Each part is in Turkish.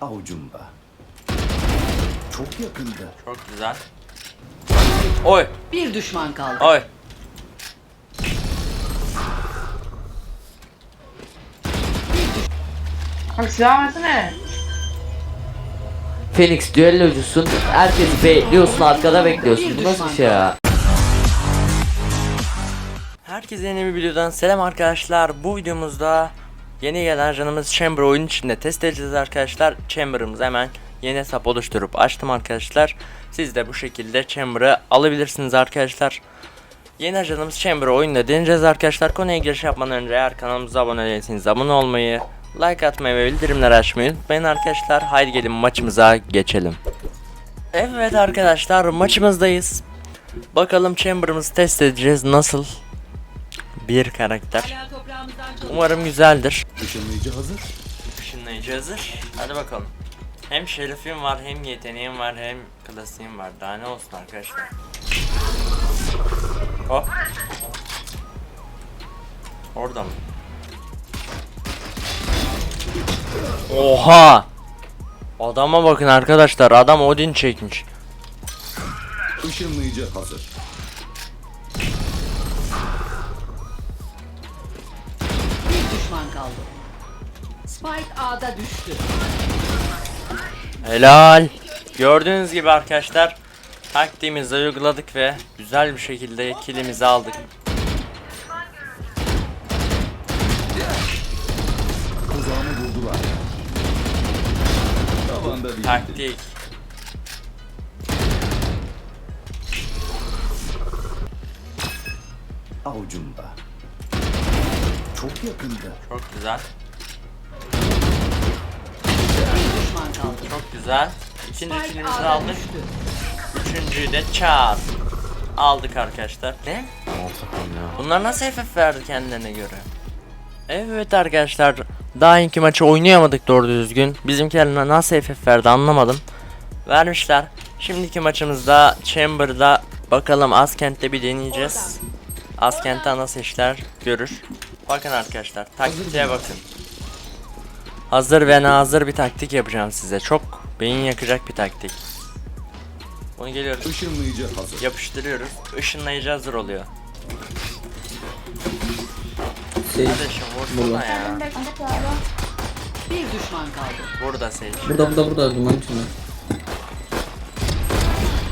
avucumda. Çok yakında. Çok güzel. Oy Bir düşman kaldı. oy. Bak silah versene. Phoenix düellocusun. Herkesi bekliyorsun arkada bekliyorsun. Bu nasıl bir şey ya? Herkese yeni bir videodan selam arkadaşlar. Bu videomuzda yeni gelen canımız Chamber oyun içinde test edeceğiz arkadaşlar. Chamber'ımızı hemen yeni hesap oluşturup açtım arkadaşlar. Siz de bu şekilde Chamber'ı alabilirsiniz arkadaşlar. Yeni ajanımız Chamber oyunda deneyeceğiz arkadaşlar. Konuya giriş yapmadan önce eğer kanalımıza abone değilseniz abone olmayı, like atmayı ve bildirimleri açmayı unutmayın arkadaşlar. Haydi gelin maçımıza geçelim. Evet arkadaşlar maçımızdayız. Bakalım Chamber'ımızı test edeceğiz. Nasıl bir karakter. Umarım güzeldir. Işınlayıcı hazır. Işınlayıcı hazır. Hadi bakalım. Hem şerefim var, hem yeteneğim var, hem klasiğim var. Daha ne olsun arkadaşlar. Hop. Orada mı? Oha! Adama bakın arkadaşlar. Adam Odin çekmiş. Işınlayıcı hazır. Kaldı. Spike A'da düştü. Helal. Gördüğünüz gibi arkadaşlar taktiğimizi uyguladık ve güzel bir şekilde kilimizi aldık. Tuzağımı buldular. Tavanda değildi. Taktik. Avucumda. Çok yakında. Çok güzel. Bir düşman kaldı. Çok güzel. İkinci kilimizi aldık. Üçüncüyü de çat. Aldık arkadaşlar. Ne? Bunlar nasıl FF verdi kendilerine göre? Evet arkadaşlar. Daha iki maçı oynayamadık doğru düzgün. Bizimkiler nasıl FF verdi anlamadım. Vermişler. Şimdiki maçımızda Chamber'da bakalım Askent'te bir deneyeceğiz. Askent'te nasıl işler görür. Bakın arkadaşlar taktiğe bakın. Hazır ve nazır bir taktik yapacağım size. Çok beyin yakacak bir taktik. Bunu geliyoruz. Işınlayıcı hazır. Yapıştırıyoruz. Işınlayıcı hazır oluyor. Şey, Kardeşim vursana ya. Bir düşman kaldı. Burada Sage. burada burada burada duman içinde.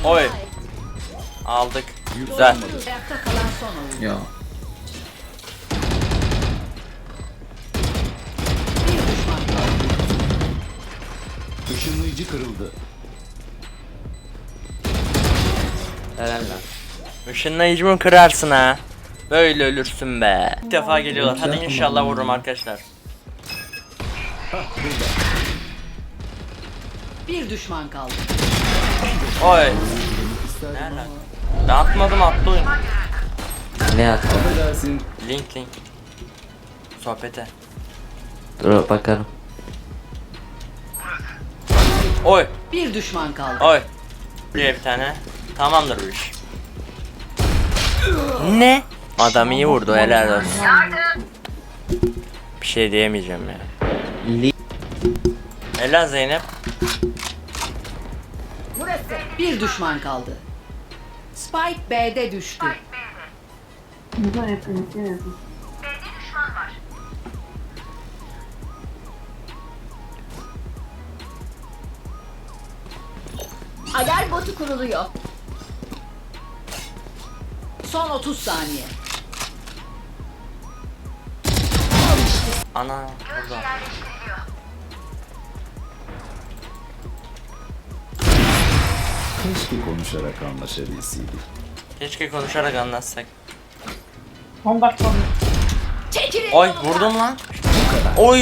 Oy. Aldık. Güzel. Ayakta kalan son oyun. Ya. Işınlayıcı kırıldı. Helal lan. Işınlayıcımı kırarsın ha. Böyle ölürsün be. İlk defa geliyorlar. Hadi inşallah vururum arkadaşlar. Bir düşman kaldı. Oy. İster Nereden? Ben atmadım attı oyun. Ne attı? Affedersin. Link link. Sohbete. Dur bakarım. Oy. Bir düşman kaldı. Oy. Buraya bir tane. Tamamdır bu iş. Ne? Adam iyi vurdu helal olsun. Bir şey diyemeyeceğim ya. Helal Zeynep. Bir düşman kaldı. Spike B'de düştü. Bu da. Alarm botu kuruluyor. Son 30 saniye. Ana burada. Keşke konuşarak anlaşabilseydik. Keşke konuşarak anlatsak. 10 dakika olmuş. Çekilin. Oy vurdum lan. Oy.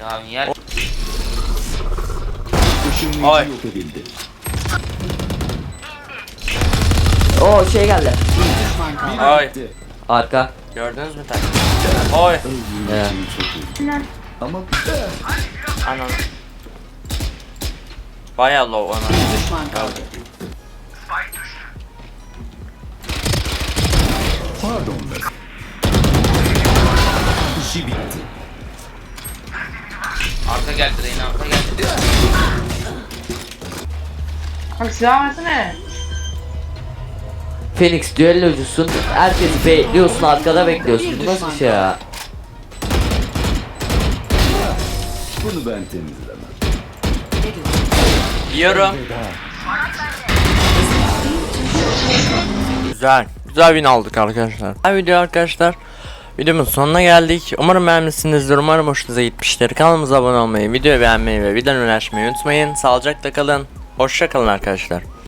Ya yer. Yok edildi. Oo şey geldi. Bir düşman kaldı. Ay. Arka. Gördünüz mü tak? Oy. Ama Anan. Baya low ana. Düşman kaldı. pardon be. İşi bitti. Arka geldi Reyna arka geldi. Kanka silah versene. Phoenix düellocusun. Herkesi bekliyorsun arkada bekliyorsun. Bu nasıl bir şey ya? Bunu ben temizlemem. Yiyorum. Güzel. Güzel win aldık arkadaşlar. Bu video arkadaşlar. Videomun sonuna geldik. Umarım beğenmişsinizdir. Umarım hoşunuza gitmiştir. Kanalımıza abone olmayı, videoyu beğenmeyi ve videoyu ulaşmayı unutmayın. Sağlıcakla kalın. Hoşça kalın arkadaşlar.